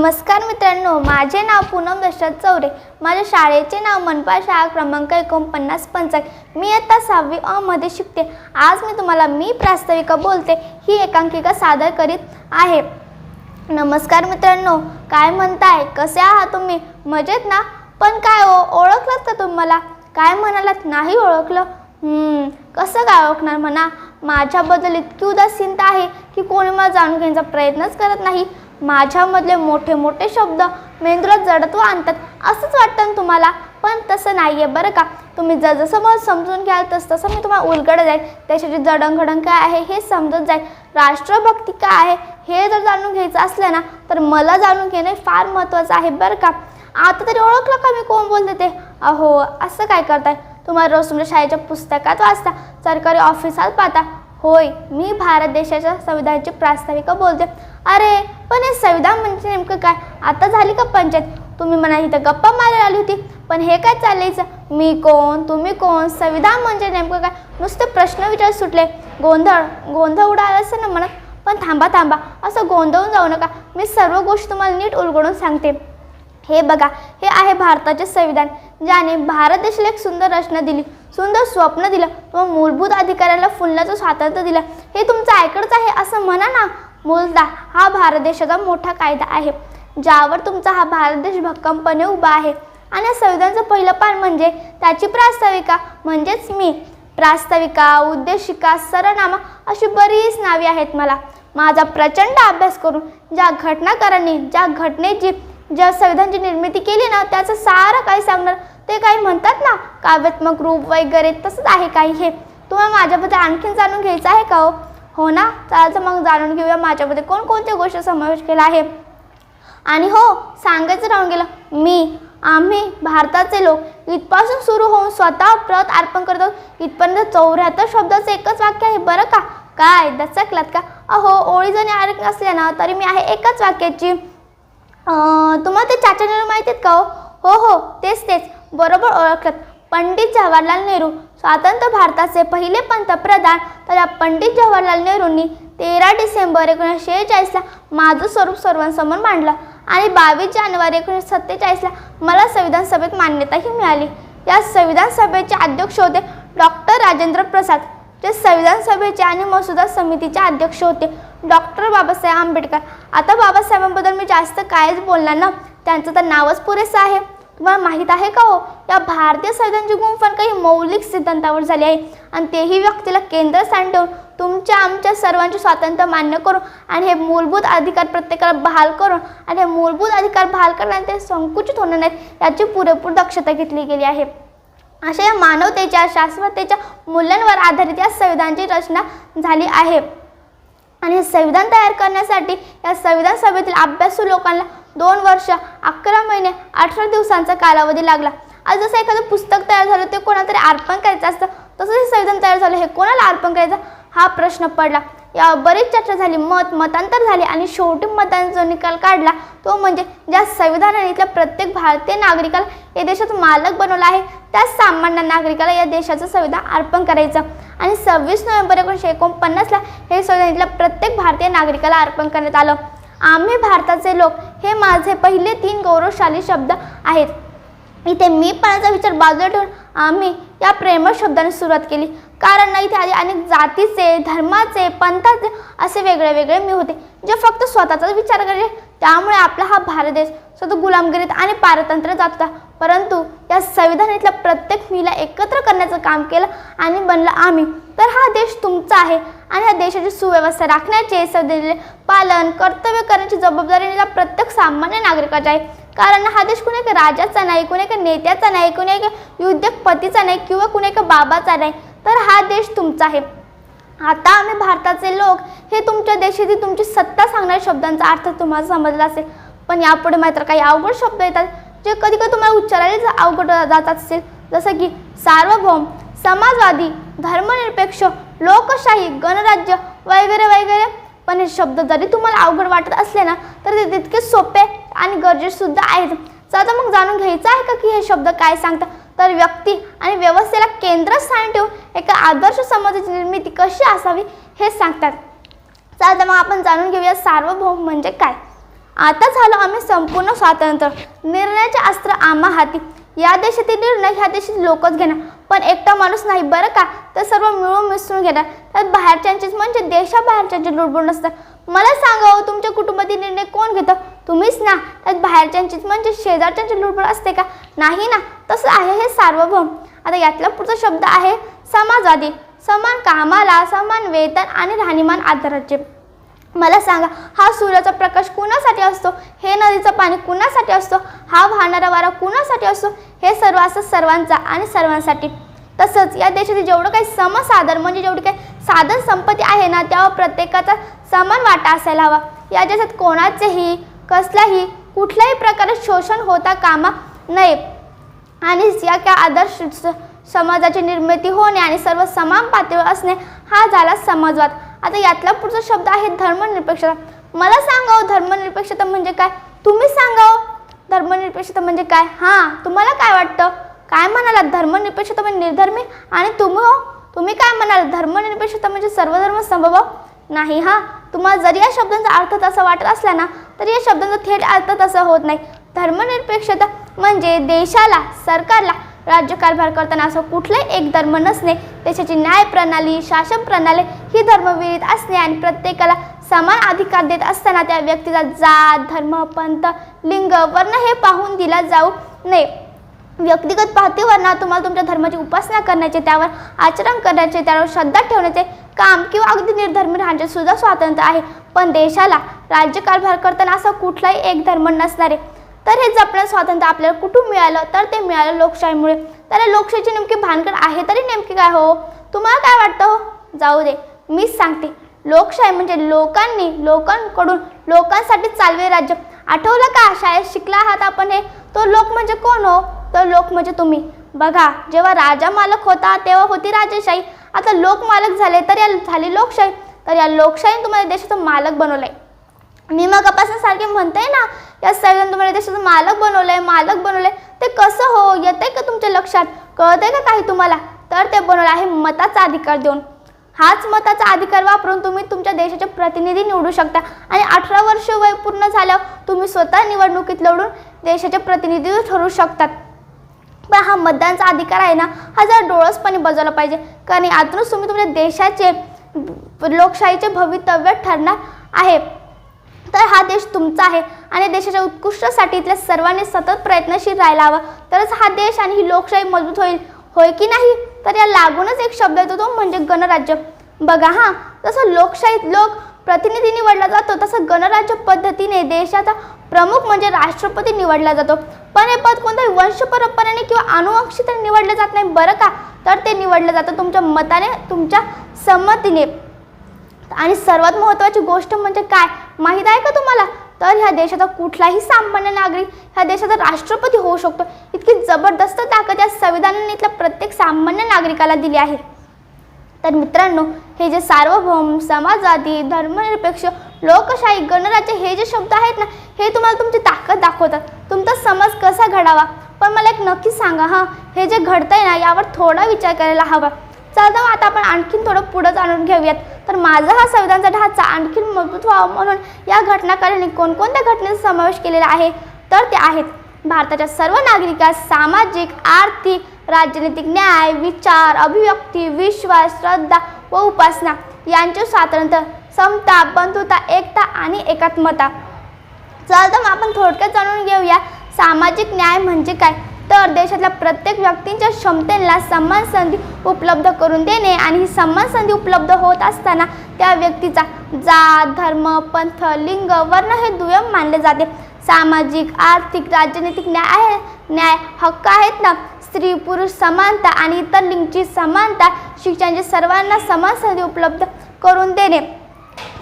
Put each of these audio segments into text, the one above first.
नमस्कार मित्रांनो माझे नाव पूनम दशरथ चौरे. माझ्या शाळेचे नाव मनपा शाळा क्रमांक एकोणपन्नास पंचायत. मी आता सहावी अ मध्ये शिकते. आज मी तुम्हाला मी प्रास्ताविका बोलते ही एकांकिका सादर करीत आहे. नमस्कार मित्रांनो काय म्हणताय? कसे आहात तुम्ही? मजेत ना? पण काय हो, ओ ओळखलात का तुम्हाला? काय म्हणालात? नाही ओळखलं? कसं काय ओळखणार म्हणा? माझ्याबद्दल इतकी उदासीनता आहे की कोणी मला जाणून घेण्याचा प्रयत्नच करत नाही. माझ्यामधले मोठे मोठे शब्द मेंदूला जडत्व आणतात असंच वाटतं ना तुम्हाला? पण तसं नाही आहे बरं का. तुम्ही जसं मला समजून घ्याल तसं तसं मी तुम्हाला उलगडत जाईल. त्याच्याची जडणघडण काय आहे हे समजत जाईल. राष्ट्रभक्ती काय आहे हे जर जाणून घ्यायचं असलं ना तर मला जाणून घेणे फार महत्त्वाचं आहे बरं का. आता तरी ओळखलं का मी कोण बोलते ते? अहो असं काय करताय? तुम्हाला रोज तुमच्या शाळेच्या पुस्तकात वाचता सरकारी ऑफिसात पाहता. होय मी भारत देशाच्या संविधानाची प्रास्ताविका बोलते. अरे पण हे संविधान म्हणजे नेमकं काय? आता झाली का पंचायत? तुम्ही म्हणा इथं गप्पा मारायला आली होती. पण हे काय चाललायचं मी कोण? तुम्ही कोण? संविधान म्हणजे नेमकं काय? नुसते प्रश्न विचार सुटले. गोंधळ गोंधळ उडाला असेल ना म्हणत पण थांबा थांबा. असं गोंधळून जाऊ नका. मी सर्व गोष्टी तुम्हाला नीट उलगडून सांगते. हे बघा हे आहे भारताचे संविधान ज्याने भारत देशाला एक सुंदर रचना दिली सुंदर स्वप्न दिलं व मूलभूत अधिकाऱ्याला फुलण्याचं स्वातंत्र्य दिलं. हे तुमचं ऐकडंच आहे असं म्हणा ना. मूलदा हा भारत देशाचा मोठा कायदा आहे. ज्यावर तुमचा हा भारत देश भक्कमपणे उभा आहे. आणि संविधानचं पहिलं पान म्हणजे त्याची प्रास्ताविका म्हणजेच मी. प्रास्ताविका उद्देशिका सरनामा अशी बरीच नावे आहेत मला. माझा प्रचंड अभ्यास करून ज्या घटनाकारांनी ज्या घटनेची ज्या संविधानाची निर्मिती केली ना त्याचं सारं काही सांगणार? ते काही म्हणतात ना काव्यात्मक रूप वगैरे तसंच आहे काही हे. तुम्हाला माझ्याबद्दल आणखीन जाणून घ्यायचं आहे का हो? हो ना? तर मग जाणून घेऊया माझ्यामध्ये कोणकोणत्या गोष्टी समावेश केला आहे. आणि हो सांगायचं राहून गेलं मी आम्ही भारताचे लोक इथपासून सुरू होऊन स्वतः प्रत अर्पण करतो इथपर्यंत चौऱ्याहत्तर शब्दाचं एकच वाक्य आहे बरं का? काय? दचकलात का? अहो ओळी जणी आरक असल्या ना तरी मी आहे एकच वाक्याची. तुम्हाला ते चाचा नेहरू माहिती आहेत का हो? हो? हो तेच तेच. बरोबर ओळखत पंडित जवाहरलाल नेहरू स्वातंत्र्य भारताचे पहिले पंतप्रधान. तर पंडित जवाहरलाल नेहरूंनी तेरा डिसेंबर एकोणीसशे शेहेचाळीसला माझं स्वरूप सर्वांसमोर मांडलं. आणि बावीस जानेवारी एकोणीसशे सत्तेचाळीसला मला संविधान सभेत मान्यताही मिळाली. या संविधान सभेचे अध्यक्ष होते डॉक्टर राजेंद्र प्रसाद. जे संविधान सभेचे आणि मसुदा समितीचे अध्यक्ष होते डॉक्टर बाबासाहेब आंबेडकर. आता बाबासाहेबांबद्दल मी जास्त कायच बोलणार ना त्यांचं तर नावच पुरेसं आहे. तुम्हाला माहीत आहे का हो या भारतीय संविधानाची गुंफण काही मौलिक सिद्धांतावर झाली आहे. आणि तेही व्यक्तीला केंद्रस्थान ठेवून तुमच्या आमच्या सर्वांचे स्वातंत्र्य मान्य करून आणि हे मूलभूत अधिकार प्रत्येकाला बहाल करून आणि हे मूलभूत अधिकार बहाल करून ते संकुचित होणार नाहीत याची पुरेपूर दक्षता घेतली गेली आहे. अशा या मानवतेच्या शाश्वतेच्या मूल्यांवर आधारित या संविधानाची रचना झाली आहे. आणि हे संविधान तयार करण्यासाठी या संविधान सभेतील अभ्यासू लोकांना दोन वर्ष अकरा महिने अठरा दिवसांचा कालावधी लागला. आज जसं एखादं पुस्तक तयार झालं ते कोणातरी अर्पण करायचं असतं तसं हे संविधान तयार झालं हे कोणाला अर्पण करायचं? हा प्रश्न पडला. या बरीच चर्चा झाली मत मतांतर झाले आणि शेवटी मतांचा जो निकाल काढला तो म्हणजे ज्या संविधानाने इथल्या प्रत्येक भारतीय नागरिकाला या देशात मालक बनवला आहे त्या सामान्य नागरिकाला या देशाचं संविधान अर्पण करायचं. आणि सव्वीस नोव्हेंबर एकोणीसशे एकोणपन्नासला हे संविधानातल्या प्रत्येक भारतीय नागरिकाला अर्पण करण्यात आलं. आम्ही भारताचे लोक हे माझे पहिले तीन गौरवशाली शब्द आहेत. इथे मी पणाचा विचार बाजूला ठेवून आम्ही या प्रेम शब्दाने सुरुवात केली. कारण इथे आधी अनेक जातीचे धर्माचे पंथाचे असे वेगळे वेगळे मी होते जे फक्त स्वतःचाच विचार करायचे त्यामुळे आपला हा भारत देश स्वतः गुलामगिरीत आणि पारतंत्र्य जात होता. परंतु या संविधानातल्या प्रत्येक मीला एकत्र करण्याचं काम केलं आणि बनलं आम्ही. तर हा देश तुमचा आहे आणि या देशाची सुव्यवस्था राखण्याचे संविधानाचे पालन कर्तव्य करण्याची जबाबदारी या प्रत्येक सामान्य नागरिकाची आहे. कारण हा देश कुणी एका राजाचा नाही कुणी एका नेत्याचा नाही कुणी एका उद्योगपतीचा नाही किंवा कुणी एका बाबाचा नाही. तर हा देश तुमचा आहे. आता आम्ही भारताचे लोक हे तुमच्या देशातील तुमची सत्ता सांगणाऱ्या शब्दांचा अर्थ तुम्हाला समजला असेल. पण यापुढे मात्र काही अवघड शब्द येतात जे कधी कधी तुम्हाला उच्चारायला अवघड जात असेल. जसं की सार्वभौम समाजवादी धर्मनिरपेक्ष लोकशाही गणराज्य वगैरे वगैरे. पण हे शब्द जरी तुम्हाला अवघड वाटत असले ना तर ते तितके सोपे आणि गरजेचे सुद्धा आहेत. चला तर मग जाणून घ्यायचं आहे का की हे शब्द काय सांगतात? तर व्यक्ती आणि व्यवस्थेला केंद्रस्थानी ठेवून एका आदर्श समाजाची निर्मिती कशी असावी हे सांगतात. चला तर मग आपण जाणून घेऊया सार्वभौम म्हणजे काय. आता झालो आम्ही संपूर्ण स्वातंत्र्य. निर्णयाचे अस्त्र आम्हा हाती. या देशातील निर्णय ह्या देशातील लोकच घेणार. पण एकटा माणूस नाही बरं का? तर सर्व मिळून मिसळून घेतात. त्यात बाहेरच्यांचेच म्हणजे देशाबाहेरच्यांचे लुडबुड नसतात मला सांगा हो, तुमच्या कुटुंबातील निर्णय कोण घेतं? तुम्हीच ना. त्यात बाहेरच्यांचीच म्हणजे शेजारच्यांचे लुडबुड असते का? नाही ना. तसं आहे हे सार्वभौम. आता यातला पुढचा शब्द आहे समाजवादी. समान कामाला समान वेतन आणि राहणीमान आधाराचे. मला सांगा हा सूर्याचा प्रकाश कुणासाठी असतो? हे नदीचं पाणी कुणासाठी असतो? हा वाहणारा वारा कुणासाठी असतो? हे सर्व असं सर्वांचा आणि सर्वांसाठी. तसंच या देशातील जेवढं काही समसाधन म्हणजे जेवढी काही साधन संपत्ती आहे ना त्यावर प्रत्येकाचा समान वाटा असायला हवा. या देशात कोणाचेही कसल्याही कुठल्याही प्रकारे शोषण होता कामा नये. आणि या काय आदर्श स- समाजाची निर्मिती होणे आणि सर्व समान पातळीवर असणे हा झाला समाजवाद. आता यातला पुढचा शब्द आहे धर्मनिरपेक्षता मला सांगाव धर्मनिरपेक्षता म्हणजे काय? तुम्ही सांगाव धर्मनिरपेक्षता म्हणजे काय? हां तुम्हाला काय वाटतं? काय म्हणाला धर्मनिरपेक्षता म्हणजे निर्धर्मी? आणि तुम्ही हो तुम्ही काय म्हणाल धर्मनिरपेक्षता म्हणजे सर्वधर्म संभव? नाही हां. तुम्हाला जरी या शब्दांचा अर्थ तसा वाटत असला ना तरी या शब्दांचा थेट अर्थ तसा होत नाही. धर्मनिरपेक्षता म्हणजे देशाला सरकारला राज्यकारभार करताना असं कुठलंही एक धर्म नसणे देशाची न्याय प्रणाली शासन प्रणाली ही धर्मविरीत असणे आणि प्रत्येकाला समान अधिकार देत असताना त्या व्यक्तीचा जात धर्म पंथ लिंग वर्ण हे पाहून दिला जाऊ नये. व्यक्तिगत पातळीवर ना तुम्हाला तुमच्या धर्माची उपासना करण्याचे त्यावर आचरण करण्याचे त्यावर श्रद्धा ठेवण्याचे काम किंवा अगदी निर्धर्म राहण्याचे सुद्धा स्वातंत्र्य आहे. पण देशाला राज्यकारभार करताना असा कुठलाही एक धर्म नसणारे. तर हे जपण्यात स्वातंत्र्य आपल्याला कुठून मिळालं? तर ते मिळालं लोकशाहीमुळे. त्याला लोकशाहीची नेमकी भानगड आहे तरी नेमकी काय हो? तुम्हाला काय वाटतं हो? जाऊ दे मीच सांगते. लोकशाही म्हणजे लोकांनी लोकांकडून लोकांसाठी चालवे राज्य. आठवलं का? शाळेत शिकला आहात आपण हे? तो लोक म्हणजे कोण हो? तर लोक म्हणजे तुम्ही. बघा जेव्हा राजा मालक होता तेव्हा होती राजेशाही. आता लोक मालक झाले तर या झाली लोकशाही. तर या लोकशाहीने तुम्हाला देशाचा मालक बनवलाय. मी मग कपासासारखे म्हणते ना या सगळ्यांनी तुम्हाला देशाचं मालक बनवलंय मालक बनवलंय. ते कसं हो येतंय का तुमच्या लक्षात? कळतंय का काही तुम्हाला? तर ते बनवलं आहे मताचा अधिकार देऊन. हाच मताचा अधिकार वापरून तुम्ही तुमच्या देशाचे प्रतिनिधी निवडू शकता. आणि अठरा वर्ष वय पूर्ण झाल्यावर तुम्ही स्वतः निवडणुकीत लढून देशाचे प्रतिनिधी ठरू शकतात. पण हा मतदानाचा अधिकार आहे ना हा जरा डोळसपणे बजावला पाहिजे. कारण यातूनच तुम्ही तुमच्या देशाचे लोकशाहीचे भवितव्य ठरणार आहे. तर हा देश तुमचा आहे. आणि देशाच्या उत्कृष्टसाठी इथल्या सर्वांनी सतत प्रयत्नशील राहायला हवं. तरच हा देश आणि ही लोकशाही मजबूत होईल. होय की नाही? तर या लागूनच एक शब्द येतो तो म्हणजे गणराज्य. बघा हां जसं लोकशाहीत लोक प्रतिनिधी निवडला जातो तसं गणराज्य पद्धतीने देशाचा प्रमुख म्हणजे राष्ट्रपती निवडला जातो. पण हे पद कोणत्याही वंशपरंपरेने किंवा अनुवंशिकतेने निवडले जात नाही बरं का? तर ते निवडलं जातं तुमच्या मताने तुमच्या संमतीने. आणि सर्वात महत्त्वाची गोष्ट म्हणजे काय? माहीत आहे का तुम्हाला? तर ह्या देशाचा कुठलाही सामान्य नागरिक ह्या देशाचा राष्ट्रपती होऊ शकतो. इतकी जबरदस्त ताकद या संविधानाने इथल्या प्रत्येक सामान्य नागरिकाला दिली आहे. तर मित्रांनो हे जे सार्वभौम समाजवादी धर्मनिरपेक्ष लोकशाही गणराज्य हे जे शब्द आहेत ना हे तुम्हाला तुमची ताकद दाखवतात. तुमचा समज कसा घडावा? पण मला एक नक्की सांगा हां हे जे घडतंय ना यावर थोडा विचार करायला हवा. चल जाऊ आता आपण आणखीन थोडं पुढं जाणून घेऊयात. तर माझा हा संविधानचा ढाचा आणखीन मजबूत व्हावा म्हणून या घटनाकारांनी कोणकोणत्या घटनेचा समावेश केलेला आहे? तर ते आहेत भारताच्या सर्व नागरिकास सामाजिक आर्थिक राजनैतिक न्याय विचार अभिव्यक्ती विश्वास श्रद्धा व उपासना यांचे स्वातंत्र्य समता बंधुता एकता आणि एकात्मता. चल तर आपण थोडक्यात जाणून घेऊया सामाजिक न्याय म्हणजे काय? तर देशातल्या प्रत्येक व्यक्तींच्या क्षमतेला समान संधी उपलब्ध करून देणे आणि ही समान संधी उपलब्ध होत असताना त्या व्यक्तीचा जात धर्म पंथ लिंग वर्ण हे दुय्यम मानले जाते. सामाजिक आर्थिक राजनैतिक न्याय आहे न्याय हक्क आहेत ना? स्त्री पुरुष समानता आणि इतर लिंगची समानता शिक्षणाची सर्वांना समान संधी उपलब्ध करून देणे.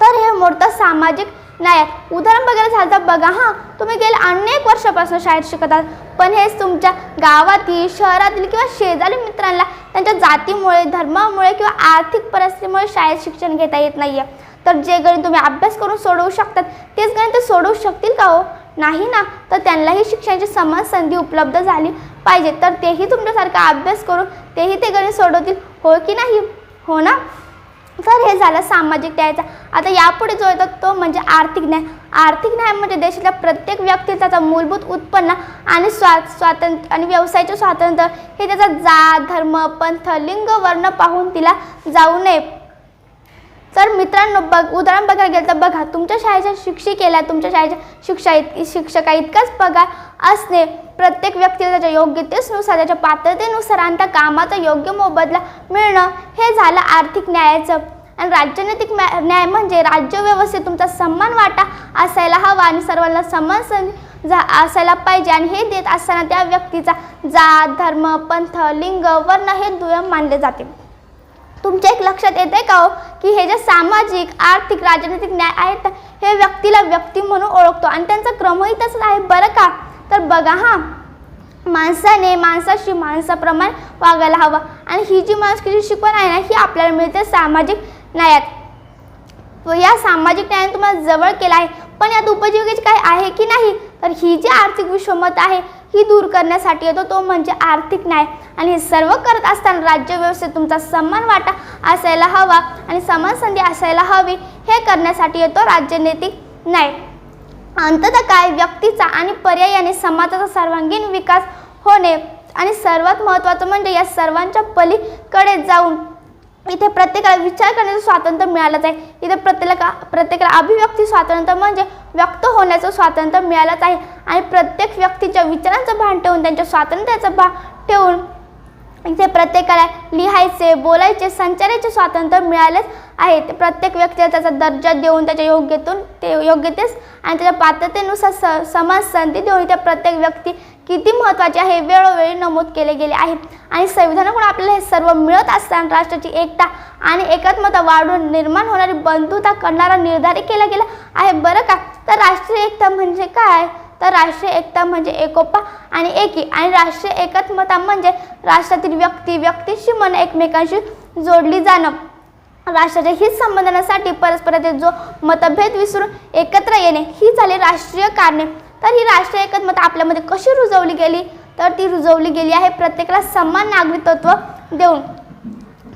तर हे मोठं सामाजिक नायक आहे. उदाहरण बघायला झालं तर बघा हां तुम्ही गेल्या अनेक वर्षापासून शाळेत शिकत आहात पण हेच तुमच्या गावातील शहरातील किंवा शेजारी मित्रांना त्यांच्या जातीमुळे धर्मामुळे किंवा आर्थिक परिस्थितीमुळे शाळेत शिक्षण घेता येत नाही आहे तर जे गणित तुम्ही अभ्यास करून सोडवू शकतात तेच गणित ते सोडवू शकतील का हो? नाही ना तर त्यांनाही शिक्षणाची समान संधी उपलब्ध झाली पाहिजे तर तेही तुमच्यासारखा अभ्यास करून तेही ते गणित सोडवतील हो की नाही? हो ना? तर हे झालं सामाजिक न्यायाचा आता यापुढे जो येतो तो म्हणजे आर्थिक न्याय. आर्थिक न्याय म्हणजे देशातल्या प्रत्येक व्यक्तीचा त्याचं मूलभूत उत्पन्न आणि स्वा स्वातंत्र्य आणि व्यवसायाचे स्वातंत्र्य. हे त्याचा जात धर्म पंथ लिंग वर्ण पाहून तिला जाऊ नये. तर मित्रांनो बघ उदाहरण बघायला गेलं तर बघा तुमच्या शाळेच्या शिक्षिकेला तुमच्या शाळेच्या शिक्षा इत शिक्षका इतकाच पगार असणे. प्रत्येक व्यक्तीला त्याच्या योग्यतेनुसार त्याच्या पात्रतेनुसार आणि त्या कामाचा योग्य मोबदला मिळणं हे झालं आर्थिक न्यायाचं. आणि राजनैतिक न्या- न्याय म्हणजे राज्यव्यवस्थेत तुमचा सन्मान वाटा असायला हवा आणि सर्वांना सन्मान संधी जा असायला पाहिजे आणि हे देत असताना त्या व्यक्तीचा जात धर्म पंथ लिंग वर्ण हे दुय्यम मानले जाते. तुमच्या एक लक्षात येते का हो? की हे जे सामाजिक आर्थिक राजनैतिक न्याय आहेत हे व्यक्तीला व्यक्ती म्हणून ओळखतो आणि त्यांचा क्रमही तसंच आहे. बरं का? तर बघा हां माणसाने माणसाशी माणसाप्रमाणे वागायला हवं. आणि ही जी माणसाची शिकवण आहे ना ही आपल्याला मिळते सामाजिक न्यायात. व या सामाजिक न्यायाने तुम्हाला जवळ केला आहे. पण यात उपजीविकेची काय आहे की नाही? तर ही जी आर्थिक विषमता आहे ही दूर करण्यासाठी येतो तो म्हणजे आर्थिक न्याय. आणि हे सर्व करत असताना राज्यव्यवस्थेत तुमचा सन्मान वाटा असायला हवा आणि समान संधी असायला हवी. हे करण्यासाठी येतो राजनैतिक न्याय. अंततः काय? व्यक्तीचा आणि पर्यायाने समाजाचा सर्वांगीण विकास होणे. आणि सर्वात महत्त्वाचं म्हणजे या सर्वांच्या पलीकडे जाऊन इथे प्रत्येकाला विचार करण्याचं स्वातंत्र्य मिळालंच आहे. इथे प्रत्येकाला प्रत्येकाला अभिव्यक्ती स्वातंत्र्य म्हणजे व्यक्त होण्याचं स्वातंत्र्य मिळालंच आहे. आणि प्रत्येक व्यक्तीच्या विचारांचं भान ठेवून त्यांच्या स्वातंत्र्याचं भान ठेवून इथे प्रत्येकाला लिहायचे बोलायचे संचाराचे स्वातंत्र्य मिळालेच आहे. ते प्रत्येक व्यक्तीला त्याचा दर्जा देऊन त्याच्या योग्यतून ते योग्यतेस आणि त्याच्या पात्रतेनुसार स समाज संधी देऊन त्या प्रत्येक व्यक्ती किती महत्त्वाची आहे वेळोवेळी नमूद केले गेले आहे. आणि संविधानाकडून आपल्याला हे सर्व मिळत असताना राष्ट्राची एकता आणि एकात्मता वाढवून निर्माण होणारी बंधुता करणारा निर्धारित केला गेला आहे. बरं का? तर राष्ट्रीय एकता म्हणजे काय? तर राष्ट्रीय एकता म्हणजे एकोपा आणि एकी. आणि राष्ट्रीय एकात्मता म्हणजे राष्ट्रातील व्यक्ती व्यक्तीशी मन एकमेकांशी जोडली जाणं. राष्ट्राच्या हित संबंधांसाठी परस्परातील जो मतभेद विसरून एकत्र येणे ही झाली राष्ट्रीय कारणे. तर ही राष्ट्रीय एकात्मता आपल्यामध्ये कशी रुजवली गेली? तर ती रुजवली गेली आहे प्रत्येकाला समान नागरिकत्व देऊन.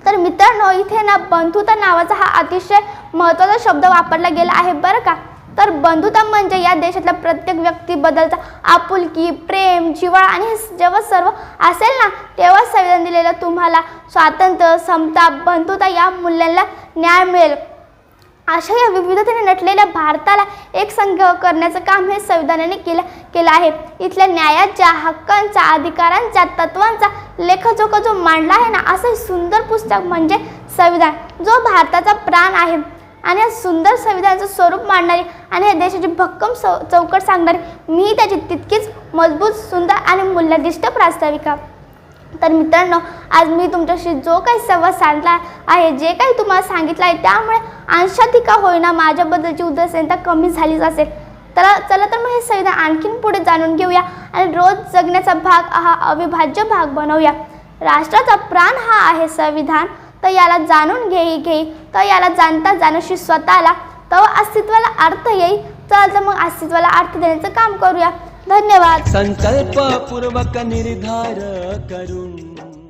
तर मित्रांनो इथे ना बंधुता नावाचा हा अतिशय महत्त्वाचा शब्द वापरला गेला आहे बरं का? तर बंधुता म्हणजे या देशातल्या प्रत्येक व्यक्तीबद्दलचा आपुलकी प्रेम जिवाळ आणि हे जेव्हा सर्व असेल ना तेव्हा संविधान दिलेलं तुम्हाला स्वातंत्र्य समता बंधुता या मूल्यांना न्याय मिळेल. अशा या विविधतेने नटलेल्या भारताला एक संघ करण्याचं काम हे संविधानाने केलं केलं आहे. इथल्या न्यायाच्या हक्कांचा अधिकारांच्या तत्वांचा लेखजोखा जो मांडला आहे ना असं सुंदर पुस्तक म्हणजे संविधान जो भारताचा प्राण आहे. आणि या सुंदर संविधानाचं स्वरूप मांडणारी आणि या देशाची भक्कम चौ चौकट सांगणारी मी त्याची तितकीच मजबूत सुंदर आणि मूल्यदिष्ट प्रास्ताविका. तर मित्रांनो आज मी तुमच्याशी जो काही संवाद साधला आहे जे काही तुम्हाला सांगितलं आहे त्यामुळे अंशाधिका होईना माझ्याबद्दलची उदासीनता कमी झालीच असेल. तर चला तर मग हे संविधान आणखीन पुढे जाणून घेऊया आणि रोज जगण्याचा भाग हा अविभाज्य भाग बनवूया. राष्ट्राचा प्राण हा आहे संविधान. तर याला जाणून घेई घेई तर याला जाणता जाणशी स्वतःला. तेव्हा अस्तित्वाला अर्थ येईल. चल तर मग अस्तित्वाला अर्थ देण्याचं काम करूया. धन्यवाद. संकल्पपूर्वक निर्धार करून.